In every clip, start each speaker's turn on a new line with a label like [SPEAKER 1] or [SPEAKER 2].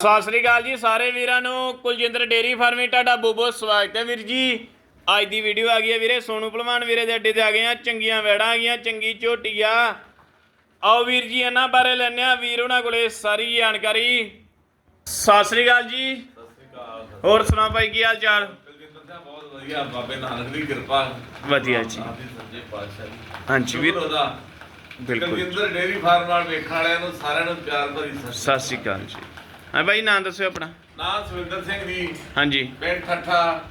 [SPEAKER 1] ਸਤਿ ਸ੍ਰੀ ਅਕਾਲ ਜੀ ਸਾਰੇ ਵੀਰਾਂ ਨੂੰ। ਕੁਲਜਿੰਦਰ ਡੇਰੀ ਫਾਰਮਿੰਗ ਤੁਹਾਡਾ ਬਹੁਤ ਬਹੁਤ ਸਵਾਗਤ ਹੈ ਵੀਰ ਜੀ। ਅੱਜ ਦੀ ਵੀਡੀਓ ਆ ਗਈ ਹੈ ਵੀਰੇ ਸੋਨੂ ਭਲਵਾਨ ਵੀਰੇ ਦੇ ਅੱਡੇ ਤੇ ਆ ਗਏ ਆ। ਚੰਗੀਆਂ ਵੈੜਾਂ ਆ ਗਈਆਂ ਚੰਗੀ ਝੋਟੀ ਆ ਆਓ ਵੀਰ ਜੀ ਇਹਨਾਂ ਬਾਰੇ ਲੈਣੇ ਆ ਵੀਰ ਉਹਨਾਂ ਕੋਲੇ ਸਾਰੀ ਜਾਣਕਾਰੀ। ਸਤਿ ਸ੍ਰੀ ਅਕਾਲ ਜੀ।
[SPEAKER 2] ਸਤਿ ਸ਼੍ਰੀ ਅਕਾਲ
[SPEAKER 1] ਹੋਰ ਸੁਣਾ ਭਾਈ ਕੀ ਹਾਲ ਚਾਲ?
[SPEAKER 2] ਕੁਲਜਿੰਦਰ ਸਿੰਘ ਬਹੁਤ ਵਧੀਆ ਬਾਬੇ ਨਾਨਕ ਦੀ ਕਿਰਪਾ
[SPEAKER 1] ਵਧੀਆ ਜੀ।
[SPEAKER 2] ਆਪ ਦੀ ਸੱਚੇ ਪਾਤਸ਼ਾਹ ਦੀ
[SPEAKER 1] ਹਾਂਜੀ ਵੀਰ।
[SPEAKER 2] ਉਹਦਾ
[SPEAKER 1] ਬਿਲਕੁਲ।
[SPEAKER 2] ਕੁਲਜਿੰਦਰ ਡੇਰੀ ਫਾਰਮ ਨਾਲ ਵੇਖਣ ਵਾਲਿਆਂ ਨੂੰ ਸਾਰਿਆਂ ਨੂੰ ਪਿਆਰ ਭਰੀ ਸਤਿ ਸ਼੍ਰੀ
[SPEAKER 1] ਸਤਿ ਸ੍ਰੀ ਅਕਾਲ ਜੀ। ਹਾਂ ਭਾਈ ਨਾਂ ਦੱਸਿਓ ਆਪਣਾ।
[SPEAKER 2] ਨਾਂ ਸੁਵਿੰਦਰ ਸਿੰਘ ਜੀ।
[SPEAKER 1] ਹਾਂਜੀ।
[SPEAKER 2] ਪਿੰਡ ਠੱਠਾ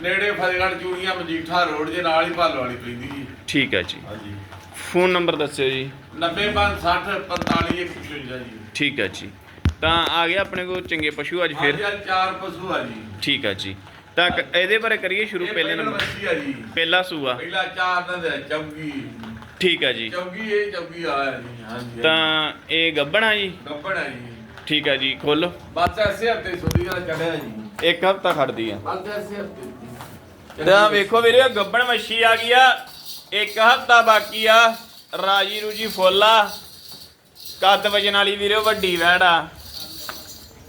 [SPEAKER 2] ਨੇੜੇ ਫਤਿਹਗੜ੍ਹ ਚੂੜੀਆਂ ਮਜੀਠਾ ਰੋਡ ਦੇ ਨਾਲ ਹੀ ਭਾਲੋ ਵਾਲੀ ਪੈਂਦੀ ਜੀ।
[SPEAKER 1] ਠੀਕ ਹੈ ਜੀ।
[SPEAKER 2] ਹਾਂਜੀ।
[SPEAKER 1] ਫੋਨ ਨੰਬਰ ਦੱਸਿਓ ਜੀ।
[SPEAKER 2] 9060 45 155 ਜੀ।
[SPEAKER 1] ਠੀਕ ਹੈ ਜੀ। ਤਾਂ ਆ ਗਿਆ ਆਪਣੇ ਕੋਲ ਚੰਗੇ ਪਸ਼ੂ ਅੱਜ ਫਿਰ।
[SPEAKER 2] ਅੱਜ ਚਾਰ ਪਸ਼ੂ ਆ ਜੀ।
[SPEAKER 1] ਠੀਕ ਹੈ ਜੀ। ਤਾਂ ਇਹਦੇ ਬਾਰੇ ਕਰੀਏ ਸ਼ੁਰੂ ਪਹਿਲੇ ਨੰਬਰ। ਪਹਿਲਾ ਸੂਆ
[SPEAKER 2] ਪਹਿਲਾ ਚਾਰ ਦਿਨ ਦਾ ਚੌਗੀ
[SPEAKER 1] ਠੀਕ ਹੈ ਜੀ।
[SPEAKER 2] ਚੌਗੀ ਇਹ ਚੌਗੀ ਆਇਆ ਜੀ ਹਾਂਜੀ
[SPEAKER 1] ਤਾਂ ਇਹ ਗੱਬਣਾ ਜੀ?
[SPEAKER 2] ਗੱਬੜ ਹੈ ਜੀ।
[SPEAKER 1] ਠੀਕ ਹੈ ਜੀ ਖੋਲੋ।
[SPEAKER 2] ਬਸ ਐਸੇ ਹਫ਼ਤੇ ਸੁਦੀ ਦਾ ਚੜਿਆ ਜੀ।
[SPEAKER 1] ਇੱਕ ਹਫਤਾ ਖੜਦੀ ਆ।
[SPEAKER 2] ਬਸ ਐਸੇ ਹਫ਼ਤੇ
[SPEAKER 1] ਤਾਂ ਵੇਖੋ ਵੀਰੇ ਗੱਬਣ ਮੱਛੀ ਆ ਗਈ ਆ। ਇੱਕ ਹਫਤਾ ਬਾਕੀ ਆ। ਰਾਜੀ ਰੂਜੀ ਫੁੱਲਾ ਕੱਦ ਵਜਨ ਵਾਲੀ ਵੀਰੇ ਵੱਡੀ ਵੈੜ ਆ।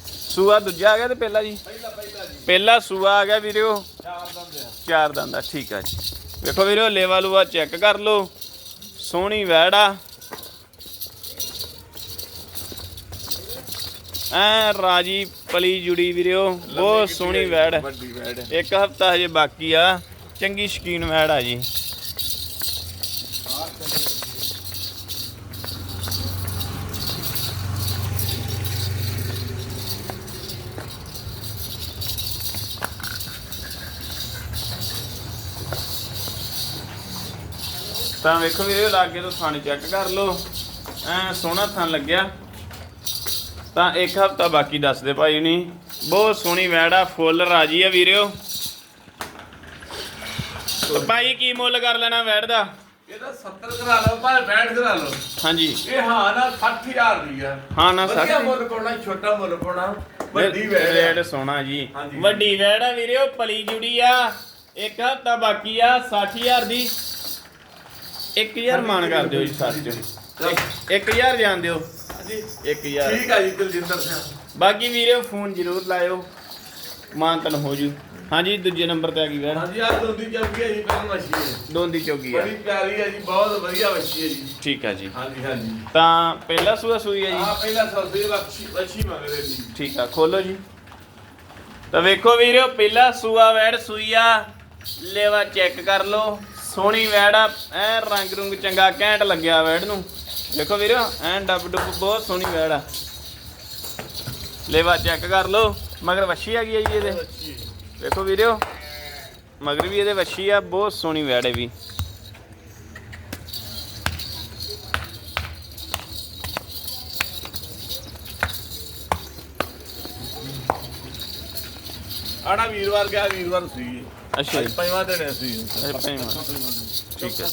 [SPEAKER 1] ਸੂਆ ਦੂਜਾ ਆ ਗਿਆ ਤੇ ਪਹਿਲਾ ਜੀ?
[SPEAKER 2] ਪਹਿਲਾ ਪਹਿਲਾ ਜੀ।
[SPEAKER 1] ਪਹਿਲਾ ਸੂਆ ਆ ਗਿਆ ਵੀਰਿਓ
[SPEAKER 2] ਚਾਰ ਦੰਦ ਆ।
[SPEAKER 1] ਚਾਰ ਦੰਦ ਦਾ ਠੀਕ ਆ ਜੀ। ਵੇਖੋ ਵੀਰੋ ਲੇਵਾ ਲੂਆ ਚੈੱਕ ਕਰ ਲਓ। ਸੋਹਣੀ ਵੈੜ ਆ। ਐ ਰਾਜੀ ਪਲੀ ਜੁੜੀ ਵੀਰਿਓ ਬਹੁਤ ਸੋਹਣੀ ਵੈੜ।
[SPEAKER 2] ਵੱਡੀ ਵੈੜ।
[SPEAKER 1] ਇੱਕ ਹਫਤਾ ਹਜੇ ਬਾਕੀ ਆ ਚੰਗੀ ਸ਼ਕੀਨ ਵੈੜ ਆ ਜੀ। ਤਾਂ ਵੇਖੋ ਵੀਰੇ ਲਾਗੇ ਤੋਂ ਥਣ ਚੈੱਕ ਕਰ ਲਓ। ਐ ਸੋਹਣਾ ਥਣ ਲੱਗਿਆ। ਤਾਂ ਇੱਕ ਹਫਤਾ ਬਾਕੀ ਦੱਸਦੇ ਭਾਈ ਨਹੀਂ ਬਹੁਤ ਸੋਹਣੀ ਵੈੜ ਫੁੱਲ ਰਾਜੀ ਆ ਵੀਰਿਓ। ਭਾਈ ਕੀ ਮੁੱਲ ਕਰ ਲੈਣਾ ਵੈੜ ਦਾ?
[SPEAKER 2] ਇਹਦਾ 70 ਕਰਾ ਲਓ ਭਾਵੇਂ 65 ਕਰਾ ਲਓ।
[SPEAKER 1] ਹਾਂਜੀ।
[SPEAKER 2] ਇਹ ਹਾਂ ਨਾ 60000 ਦੀ ਆ।
[SPEAKER 1] ਹਾਂ ਨਾ
[SPEAKER 2] ਵਧੀਆ
[SPEAKER 1] 60
[SPEAKER 2] ਮੁੱਲ ਪਾਉਣਾ ਛੋਟਾ ਮੁੱਲ ਪਾਉਣਾ ਵੱਡੀ ਵੈੜ।
[SPEAKER 1] ਸੋਹਣਾ ਜੀ। ਵੱਡੀ ਵੈੜ ਆ ਵੀਰਿਓ ਪਲੀ ਜੁੜੀ ਆ। ਇੱਕ ਹਫਤਾ ਬਾਕੀ ਆ 60000 ਦੀ। 1000 ਮਾਨ ਕਰ ਦਿਓ ਜੀ ਸੱਚ
[SPEAKER 2] ਚੱਲ।
[SPEAKER 1] 1000 ਜਾਣ ਦਿਓ।
[SPEAKER 2] ਹਾਂਜੀ।
[SPEAKER 1] 1000
[SPEAKER 2] ਠੀਕ ਆ ਜੀ ਕੁਲਜਿੰਦਰ ਸਿੰਘ।
[SPEAKER 1] ਬਾਕੀ ਵੀਰੇ ਫੋਨ ਜ਼ਰੂਰ ਲਾਇਓ। ਮਾਨਤਨ ਹੋ ਜੂ। ਹਾਂਜੀ ਦੂਜੇ ਨੰਬਰ ਤੇ ਆ ਗਈ ਵੈੜ
[SPEAKER 2] ਹਾਂਜੀ ਆ ਦੋਦੀ ਚੌਕੀ ਹੈ ਜੀ ਪਹਿਲਾਂ ਮੱਛੀ ਹੈ
[SPEAKER 1] ਦੋਂਦੀ ਚੌਗੀ ਆ।
[SPEAKER 2] ਬੜੀ ਪਿਆਰੀ ਹੈ ਜੀ ਬਹੁਤ ਵਧੀਆ ਮੱਛੀ ਹੈ ਜੀ।
[SPEAKER 1] ਠੀਕ ਆ ਜੀ।
[SPEAKER 2] ਹਾਂਜੀ ਹਾਂਜੀ।
[SPEAKER 1] ਤਾਂ ਪਹਿਲਾ ਸੂਆ ਸੂਈ ਹੈ ਜੀ।
[SPEAKER 2] ਆ ਪਹਿਲਾ ਸੌਦੇ ਮੱਛੀ ਮੱਛੀ ਮੰਗਦੇ ਜੀ।
[SPEAKER 1] ਠੀਕ ਆ ਖੋਲੋ ਜੀ। ਤਾਂ ਵੇਖੋ ਵੀਰੋ ਪਹਿਲਾ ਸੂਆ ਵੈੜ ਸੂਈ ਆ। ਲੇਵਾ ਚੈੱਕ ਕਰ ਲਓ। ਸੋਹਣੀ ਵੈੜ ਆ। ਐ ਰੰਗ ਰੁੰਗ ਚੰਗਾ ਘੈਂਟ ਲੱਗਿਆ ਵੈੜ ਨੂੰ। ਦੇਖੋ ਵੀਰੋ ਐ ਡੱਬ ਡੁੱਬ ਬਹੁਤ ਸੋਹਣੀ ਵੈੜ ਆ। ਲੇਵਾ ਚੈੱਕ ਕਰ ਲਓ ਮਗਰ ਵੱਛੀ ਆ ਗਈ ਹੈ ਜੀ ਇਹਦੇ। ਵੇਖੋ ਵੀਰੋ ਮਗਰ ਵੀ ਇਹਦੇ ਵੱਛੀ ਆ ਬਹੁਤ ਸੋਹਣੀ ਵੈੜ ਹੈ ਵੀ।
[SPEAKER 2] ਆੜਾ ਵੀਰਵਾਰ ਗਿਆ ਵੀਰਵਾਰ ਸੀ।
[SPEAKER 1] ਅੱਛਾ
[SPEAKER 2] ਪੰਜਵਾਂ ਦਿਨ ਸੀ
[SPEAKER 1] ਪੰਜਵਾਂ। ਠੀਕ ਹੈ।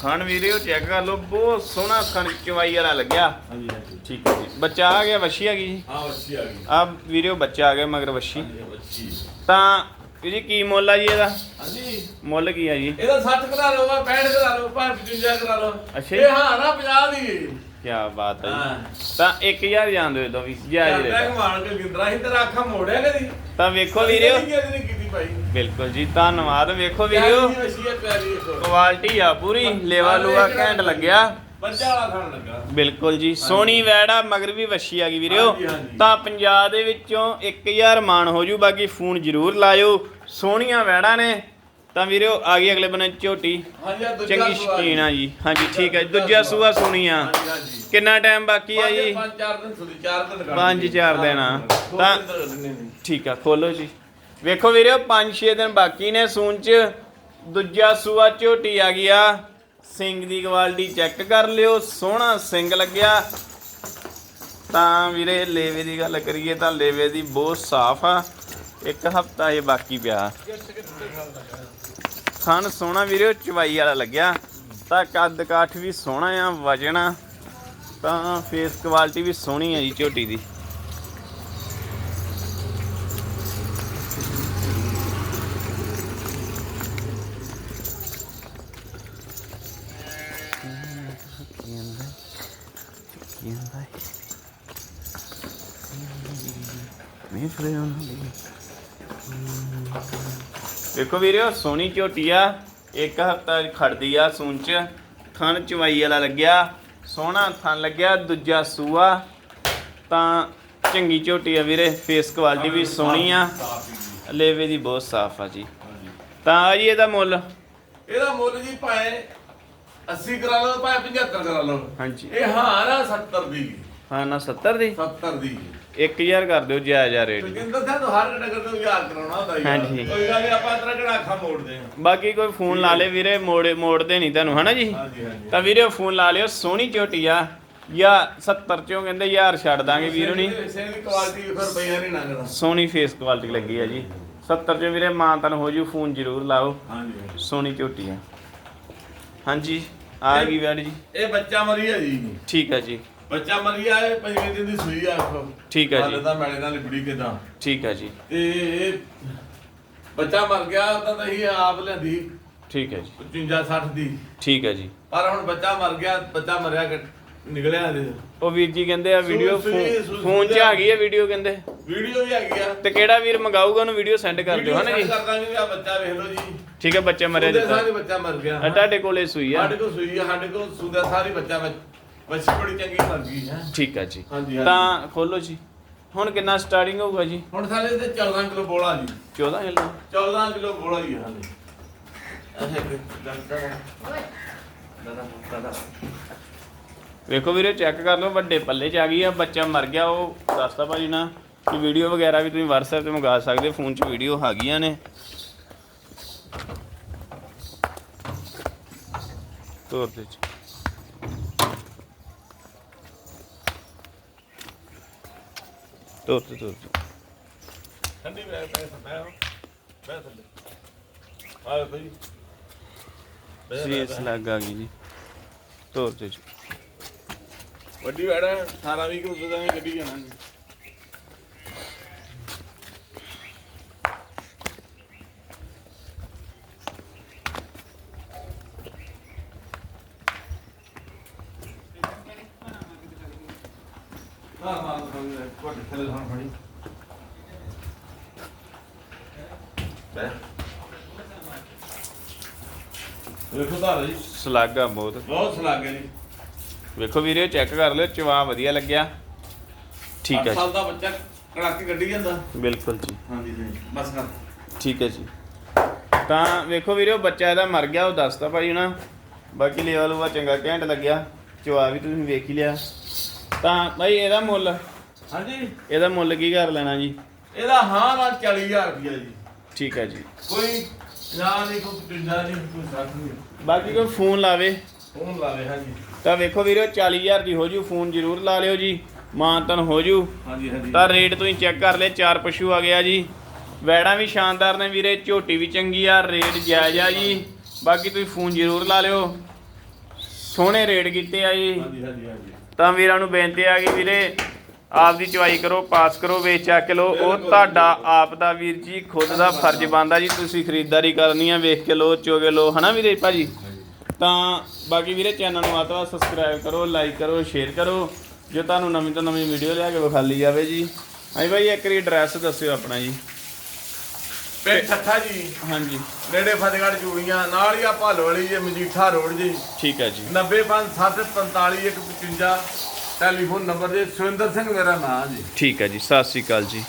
[SPEAKER 1] ਖਾਣ ਵੀਡੀਓ ਚੈੱਕ ਕਰ ਲਓ ਬਹੁਤ ਸੋਹਣਾ ਖਾਣ ਚਵਾਈ ਵਾਲਾ ਲੱਗਿਆ।
[SPEAKER 2] ਹਾਂਜੀ ਹਾਂਜੀ।
[SPEAKER 1] ਠੀਕ ਹੈ ਜੀ। ਬੱਚਾ ਆ ਗਿਆ ਵੱਛੀ ਆ ਗਈ ਜੀ?
[SPEAKER 2] ਹਾਂ ਮੱਛੀ ਆ ਗਈ।
[SPEAKER 1] ਆ ਵੀਡੀਓ ਬੱਚਾ ਆ ਗਿਆ ਮਗਰ ਵੱਛੀ। ਤਾਂ ਜੀ ਕੀ ਮੁੱਲ ਆ ਜੀ ਇਹਦਾ?
[SPEAKER 2] ਹਾਂਜੀ।
[SPEAKER 1] ਮੁੱਲ ਕੀ ਆ ਜੀ?
[SPEAKER 2] ਇਹਦਾ 60 ਕਰਾ ਲਓ 65 ਕਰਾ ਲਓ ਭਾਵੇਂ 55 ਕਰਾ ਲਓ।
[SPEAKER 1] ਅੱਛਾ।
[SPEAKER 2] ਇਹ ਹਾਂ ਨਾ 50 ਦੀ।
[SPEAKER 1] ਕੀ ਬਾਤ ਹੈ ਤਾਂ 1000 ਜਾਣ ਦਿਓ ਇਹਦਾ ਵੀ ਜਾਇਜ਼
[SPEAKER 2] ਜਾਂਦਾ
[SPEAKER 1] ਰੇਟ
[SPEAKER 2] ਮਾਰ ਕੇ ਗਿੰਦਰਾ ਹੀ ਤੇਰਾ ਅੱਖਾਂ ਮੋੜਿਆ ਕਦੀ।
[SPEAKER 1] ਤਾਂ ਵੇਖੋ ਵੀਡੀਓ
[SPEAKER 2] ਭਾਈ।
[SPEAKER 1] ਬਿਲਕੁਲ ਜੀ ਧੰਨਵਾਦ। ਵੇਖੋ
[SPEAKER 2] ਦੇਖੋ।
[SPEAKER 1] ਕੁਆਲਿਟੀ ਆ ਪੂਰੀ ਲੇਵਾ ਲੂਆ ਘੈਂਟ ਲੱਗਿਆ।
[SPEAKER 2] ਬੱਚਾ ਵਾਲਾ ਖਾਣ ਲੱਗਾ।
[SPEAKER 1] ਬਿਲਕੁਲ ਜੀ ਸੋਹਣੀ ਵੈੜ ਆ ਮਗਰ ਵੀ ਵੱਛੀ ਆ ਗਈ
[SPEAKER 2] ਹਾਂਜੀ।
[SPEAKER 1] ਤਾਂ ਪੰਜਾਬ ਦੇ ਵਿੱਚੋਂ 1000 ਮਾਨ ਹੋ ਜੂ ਬਾਕੀ ਫੋਨ ਜ਼ਰੂਰ ਲਾਇਓ। ਸੋਹਣੀਆਂ ਵੈੜਾਂ ਨੇ। ਤਾਂ ਵੀਡੀਓ ਆ ਗਈ ਅਗਲੇ ਬੰਨੇ ਝੋਟੀ। ਚੰਗੀ ਸ਼ਕੀਨ ਆ ਜੀ। ਹਾਂਜੀ ਠੀਕ ਹੈ ਦੂਜਾ ਸੂਆ ਸੁਣੀ ਆ ਕਿੰਨਾ ਟਾਈਮ ਬਾਕੀ ਆ ਜੀ?
[SPEAKER 2] ਪੰਜ ਚਾਰ ਦਿਨ ਸੁਦੀ ਚਾਰ ਦਿਨ ਕੱਢ
[SPEAKER 1] ਪੰਜ
[SPEAKER 2] ਲਈ।
[SPEAKER 1] ਚਾਰ ਦਿਨ ਆ। ਤਾਂ-। ਠੀਕ ਆ ਖੋਲੋ ਜੀ। ਵੇਖੋ ਵੀਰੇ 5-6 ਦਿਨ ਬਾਕੀ ਨੇ, ਸੂਨ ਚ ਦੂਜਾ ਸੂਆ ਝੋਟੀ ਆ ਗਿਆ ਸਿੰਘ ਦੀ ਕੁਆਲਿਟੀ ਚੈੱਕ ਕਰ ਲਿਓ, ਸੋਹਣਾ ਸਿੰਘ ਲੱਗਿਆ। ਤਾਂ ਵੀਰੇ, ਲੇਵੇ ਦੀ ਗੱਲ ਕਰੀਏ ਤਾਂ ਲੇਵੇ ਦੀ ਬਹੁਤ ਸਾਫ਼ ਆ। ਇੱਕ ਹਫਤਾ ਇਹ ਬਾਕੀ ਪਿਆ। ਥਣ ਸੋਹਣਾ ਵੀਰੇ, ਚਵਾਈ ਵਾਲਾ ਲੱਗਿਆ। ਤਾਂ ਕੱਦ ਕਾਠ ਵੀ ਸੋਹਣਾ ਆ, ਵਜਣਾ। ਤਾਂ ਫੇਸ ਕੁਆਲਿਟੀ ਵੀ ਸੋਹਣੀ ਆ ਜੀ ਝੋਟੀ ਦੀ। ਵੇਖੋ ਵੀਰਿਓ, ਸੋਹਣੀ ਝੋਟੀ ਆ। ਇੱਕ ਹਫਤਾ ਖੜਦੀ ਆ ਸੂਨ ਚ। ਥਣ ਚਵਾਈ ਵਾਲਾ ਲੱਗਿਆ। ਸੋਹਣਾ ਥਣ ਲੱਗਿਆ, ਦੂਜਾ ਸੂਆ। ਤਾਂ ਚੰਗੀ ਝੋਟੀ ਆ ਵੀਰੇ ਫੇਸ ਕੁਆਲਿਟੀ ਵੀ ਸੋਹਣੀ ਆ। ਲੇਵੇ ਦੀ ਬਹੁਤ ਸਾਫ਼ ਆ ਜੀ। ਤਾਂ ਆ ਜੀ, ਇਹਦਾ ਮੁੱਲ?
[SPEAKER 2] ਇਹਦਾ ਮੁੱਲ ਜੀ ਭਾਵੇਂ 80 ਕਰਾ ਲਓ ਭਾਵੇਂ 75 ਕਰਾ ਲਓ।
[SPEAKER 1] ਹਾਂਜੀ।
[SPEAKER 2] ਇਹ ਹਾਰ ਆ 70 ਦੀ।
[SPEAKER 1] ਹਾਂ ਨਾ 70 ਦੀ?
[SPEAKER 2] 70 ਦੀ।
[SPEAKER 1] 1000 ਕਰ ਦਿਓ ਜਾਇਜ਼ ਆ ਰੇਟ।
[SPEAKER 2] ਤਾਂ ਤੂੰ ਹਰ ਨਗਰ ਤੋਂ ਯਾਦ ਕਰਾਉਣਾ ਹੁੰਦਾ ਯਾਰ।
[SPEAKER 1] ਹਾਂਜੀ।
[SPEAKER 2] ਕੋਈ ਗੱਲ ਨੀ ਆਪਾਂ ਕਿਹੜਾ ਅੱਖਾਂ ਮੋੜਦੇ ਹਾਂ।
[SPEAKER 1] ਬਾਕੀ ਕੋਈ ਫੋਨ ਲਾ ਲੇ ਵੀਰੇ ਮੋੜੇ ਮੋੜਦੇ ਨਹੀਂ ਤੁਹਾਨੂੰ ਹਨਾ ਜੀ?
[SPEAKER 2] ਹਾਂਜੀ ਹਾਂਜੀ।
[SPEAKER 1] ਤਾਂ ਵੀਰੇ ਫੋਨ ਲਾ ਲਿਓ ਸੋਹਣੀ ਝੋਟੀ ਆ। ਜਾਂ 70 ਚੋਂ ਕਹਿੰਦੇ ਯਾਰ ਛੱਡ ਦਾਂਗੇ ਵੀਰੋ ਨਹੀਂ
[SPEAKER 2] ਸੇਲ ਦੀ ਕੁਆਲਿਟੀ ਫਿਰ ਪਈਆਂ ਨਹੀਂ ਨੰਗਦਾ
[SPEAKER 1] ਸੋਹਣੀ ਫੇਸ ਕੁਆਲਿਟੀ ਲੱਗੀ ਆ ਜੀ। 70 ਚੋਂ ਵੀਰੇ ਮਾਂ ਤਨ ਹੋ ਜੂ ਫੋਨ ਜ਼ਰੂਰ ਲਾਓ।
[SPEAKER 2] ਹਾਂਜੀ।
[SPEAKER 1] ਸੋਹਣੀ ਝੋਟੀ ਆ। ਹਾਂਜੀ। ਆ ਗਈ ਵੈਡ ਜੀ।
[SPEAKER 2] ਇਹ ਬੱਚਾ ਮਰੀ ਹੈ ਜੀ।
[SPEAKER 1] ਠੀਕ ਹੈ ਜੀ।
[SPEAKER 2] ਬੱਚਾ ਮਰੀ ਆ ਇਹ ਪੰਜਵੇਂ ਦਿਨ ਦੀ ਸੂਈ ਆ।
[SPEAKER 1] ਠੀਕ ਹੈ
[SPEAKER 2] ਹਾਲੇ
[SPEAKER 1] ਜੀ
[SPEAKER 2] ਤਾਂ ਮੈਲੇ ਨਾਲ ਲਿਬੜੀ ਕਿਦਾਂ
[SPEAKER 1] ਠੀਕ ਹੈ ਜੀ।
[SPEAKER 2] ਤੇ ਇਹ ਬੱਚਾ ਮਰ ਗਿਆ ਤਾਂ ਇਹ ਆਪ ਲੈਂਦੀ
[SPEAKER 1] ਠੀਕ ਹੈ ਜੀ।
[SPEAKER 2] 55 60 ਦੀ।
[SPEAKER 1] ਠੀਕ ਹੈ ਜੀ।
[SPEAKER 2] ਪਰ ਹੁਣ ਬੱਚਾ ਮਰ ਗਿਆ ਬੱਚਾ ਮਰਿਆ ਕਿ ਨਿਕਲਿਆ ਇਹਦੇ
[SPEAKER 1] ਉਹ ਵੀਰ ਜੀ ਕਹਿੰਦੇ ਆ ਵੀਡੀਓ ਫੋਨ 'ਚ ਆ ਗਈ ਹੈ ਵੀਡੀਓ ਕਹਿੰਦੇ।
[SPEAKER 2] ਵੀਡੀਓ ਵੀ ਹੈਗੀ ਆ।
[SPEAKER 1] ਤੇ ਕਿਹੜਾ ਵੀਰ ਮੰਗਾਊਗਾ ਉਹਨੂੰ ਵੀਡੀਓ ਸੈਂਡ ਕਰ ਦਿਓ ਹਨਾ ਜੀ?
[SPEAKER 2] send ਕਰ ਦਾਂਗੇ ਵੀ ਆ ਬੱਚਾ ਵੇਖ ਲਓ ਜੀ।
[SPEAKER 1] ਠੀਕ ਹੈ ਬੱਚੇ ਮਰਿਆ
[SPEAKER 2] ਉਹਦੇ
[SPEAKER 1] ਦਿੱਤਾ
[SPEAKER 2] ਸਾਰੇ ਬੱਚਾ ਮਰ ਗਿਆ।
[SPEAKER 1] ਆ ਤੁਹਾਡੇ ਕੋਲੇ ਸੂਈ ਆ।
[SPEAKER 2] ਸਾਡੇ ਕੋਲ ਸੂਈ ਆ ਸਾਡੇ ਕੋਲ ਸੁਦਾ ਸਾਰੀ ਬੱਚਾ ਬੱਚ- ਬੱਚੀ ਬੜੀ ਚੰਗੀ ਮਰ ਗਈ ਹੈ
[SPEAKER 1] ਠੀਕ ਹੈ ਜੀ।
[SPEAKER 2] ਹਾਂਜੀ ਹਾਂਜੀ।
[SPEAKER 1] ਤਾਂ ਖੋਲੋ ਜੀ। ਹੁਣ ਕਿੰਨਾ ਸਟਾਰਟਿੰਗ ਹੋਊਗਾ ਜੀ?
[SPEAKER 2] ਹੁਣ ਸਾਡੇ ਤੇ 14 ਕਿਲੋ ਬੋਲਾ ਜੀ।
[SPEAKER 1] 14 ਕਿਲੋ?
[SPEAKER 2] 14 ਕਿਲੋ ਬੋਲਾ ਹੀ ਆ ਹਾਲੇ
[SPEAKER 1] ਵੇਖੋ ਵੀਰੇ ਚੈੱਕ ਕਰ ਲਓ ਵੱਡੇ ਪੱਲੇ 'ਚ ਆ ਗਈ ਆ ਬੱਚਾ ਮਰ ਗਿਆ ਉਹ ਦੱਸਦਾ ਭਾਜੀ ਨਾ ਕਿ ਵੀਡੀਓ ਵਗੈਰਾ ਵੀ ਤੁਸੀਂ WhatsApp ਤੇ ਮੰਗਾ ਸਕਦੇ ਫੋਨ 'ਚ ਵੀਡੀਓ ਹੈਗੀਆਂ ਨੇ। ਤੋਰ ਦੇ ਚ ਤੋਰ ਤੇ ਤੋਰ ਤੇ
[SPEAKER 2] ਠੰਡੀ ਬੈ ਬੈ ਬੈ ਥੱਲੇ। ਆਏ ਭਾਈ
[SPEAKER 1] ਸੀਸ ਲੱਗ ਆ ਗਈ ਜੀ। ਤੋਰ ਤੇ ਚ
[SPEAKER 2] ਵੱਡੀ ਵੜਾ 18 20 ਕਿਲੋ ਐਵੇਂ ਕੱਢੀ ਜਾਣਾ ਜੀ ਹਾਂ ਹਾਂ ਕੋਟ ਥੱਲੇ ਹਾਂ ਫੜੀ ਬੈ। ਵੇਖੋ ਤਾਂ ਜੀ।
[SPEAKER 1] ਸਲਾਗਾ ਬਹੁਤ।
[SPEAKER 2] ਬਹੁਤ ਸਲਾਗ ਹੈ ਜੀ।
[SPEAKER 1] ਵੇਖੋ ਵੀਰੇ ਚੈੱਕ ਕਰ ਲਿਓ ਚਵਾ ਵਧੀਆ ਲੱਗਿਆ। ਠੀਕ ਹੈ
[SPEAKER 2] ਅੱਠ ਸਾਲ ਦਾ ਬੱਚਾ ਕੜਾਕੇ ਕੱਢੀ ਜਾਂਦਾ।
[SPEAKER 1] ਬਿਲਕੁਲ ਜੀ।
[SPEAKER 2] ਹਾਂਜੀ ਜੀ ਬਸ ਕਰ।
[SPEAKER 1] ਠੀਕ ਹੈ ਜੀ। ਤਾਂ ਵੇਖੋ ਵੀਰੇ ਉਹ ਬੱਚਾ ਇਹਦਾ ਮਰ ਗਿਆ ਉਹ ਦੱਸਦਾ ਭਾਈ ਨਾ। ਬਾਕੀ ਲੈਵਲ ਉਹ ਚੰਗਾ ਘੈਂਟ ਲੱਗਿਆ। ਚਵਾ ਵੀ ਤੁਸੀਂ ਵੇਖ ਹੀ ਲਿਆ। ਤਾਂ ਭਾਈ ਇਹਦਾ ਮੁੱਲ?
[SPEAKER 2] ਹਾਂਜੀ।
[SPEAKER 1] ਇਹਦਾ ਮੁੱਲ ਕੀ ਕਰ ਲੈਣਾ ਜੀ?
[SPEAKER 2] ਇਹਦਾ ਹਾਂ ਨਾਲ 40000 ਰੁਪਇਆ ਜੀ।
[SPEAKER 1] ਠੀਕ ਹੈ ਜੀ।
[SPEAKER 2] ਕੋਈ ਨਾ ਨਹੀਂ ਕੋਈ ਪਿੰਡਾ ਨਹੀਂ ਕੋਈ ਸਾਥ ਨਹੀਂ।
[SPEAKER 1] ਬਾਕੀ ਕੋਈ ਫੋਨ ਲਾਵੇ।
[SPEAKER 2] ਫੋਨ ਲਾਵੇ ਹਾਂਜੀ।
[SPEAKER 1] ਤਾਂ ਵੇਖੋ ਵੀਰੇ 40000 ਦੀ ਹੋ ਜੂ ਫੋਨ ਜ਼ਰੂਰ ਲਾ ਲਿਓ ਜੀ। ਮਾਨਤਨ ਹੋ ਜੂ
[SPEAKER 2] ਹਾਂਜੀ ਹਾਂਜੀ।
[SPEAKER 1] ਤਾਂ ਰੇਟ ਤੁਸੀਂ ਚੈੱਕ ਕਰ ਲਿਆ ਚਾਰ ਪਸ਼ੂ ਆ ਗਿਆ ਜੀ। ਵੈੜਾਂ ਵੀ ਸ਼ਾਨਦਾਰ ਨੇ ਵੀਰੇ ਝੋਟੀ ਵੀ ਚੰਗੀ ਆ ਰੇਟ ਜਾਇਜ਼ ਆ ਜੀ। ਬਾਕੀ ਤੁਸੀਂ ਫੋਨ ਜ਼ਰੂਰ ਲਾ ਲਿਓ। ਸੋਹਣੇ ਰੇਟ ਕੀਤੇ ਆ ਜੀ।
[SPEAKER 2] ਹਾਂਜੀ ਹਾਂਜੀ ਹਾਂਜੀ।
[SPEAKER 1] ਤਾਂ ਵੀਰਾਂ ਨੂੰ ਬੇਨਤੀ ਆ ਕਿ ਵੀਰੇ ਆਪ ਦੀ ਚੁਆਈ ਕਰੋ ਪਾਸ ਕਰੋ ਵੇਚ ਚੱਕ ਕੇ ਲੋ ਉਹ ਤੁਹਾਡਾ ਆਪ ਦਾ ਵੀਰ ਜੀ ਖੁਦ ਦਾ ਫਰਜ਼ ਬਣਦਾ ਜੀ। ਤੁਸੀਂ ਖਰੀਦਦਾਰੀ ਕਰਨੀ ਆ ਵੇਖ ਕੇ ਲੋ ਚੋਗੇ ਲੋ ਹਨਾ ਵੀਰੇ ਭਾਜੀ? ਤਾਂ ਬਾਕੀ ਵੀਰੇ ਚੈਨਲ ਨੂੰ ਆਤਵਾ ਸਬਸਕ੍ਰਾਈਬ ਕਰੋ ਲਾਈਕ ਕਰੋ ਸ਼ੇਅਰ ਕਰੋ। ਜੋ ਤੁਹਾਨੂੰ ਨਵੀਂ ਤੋਂ ਨਵੀਂ ਵੀਡੀਓ ਲਿਆ ਕੇ ਵਿਖਾਲੀ ਜਾਵੇ ਜੀ। ਹਾਂਜੀ ਭਾਈ ਇੱਕ ਵਾਰੀ ਐਡਰੈਸ ਦੱਸਿਓ ਆਪਣਾ ਜੀ।
[SPEAKER 2] ਪਿੰਡ ਠੱਠਾ ਜੀ।
[SPEAKER 1] ਹਾਂਜੀ।
[SPEAKER 2] ਨੇੜੇ ਫਤਿਹਗੜ੍ਹ ਚੂੜੀਆਂ ਨਾਲ ਹੀ ਆ ਭੱਲ ਵਾਲੀ ਜੀ ਮਜੀਠਾ ਰੋਡ ਜੀ।
[SPEAKER 1] ਠੀਕ ਹੈ ਜੀ
[SPEAKER 2] 90545 155 ਟੈਲੀਫੋਨ ਨੰਬਰ ਜੀ ਸੁਰਿੰਦਰ ਸਿੰਘ ਮੇਰਾ ਨਾਮ ਜੀ
[SPEAKER 1] ਠੀਕ ਹੈ ਜੀ ਸਤਿ ਸ੍ਰੀ ਅਕਾਲ ਜੀ।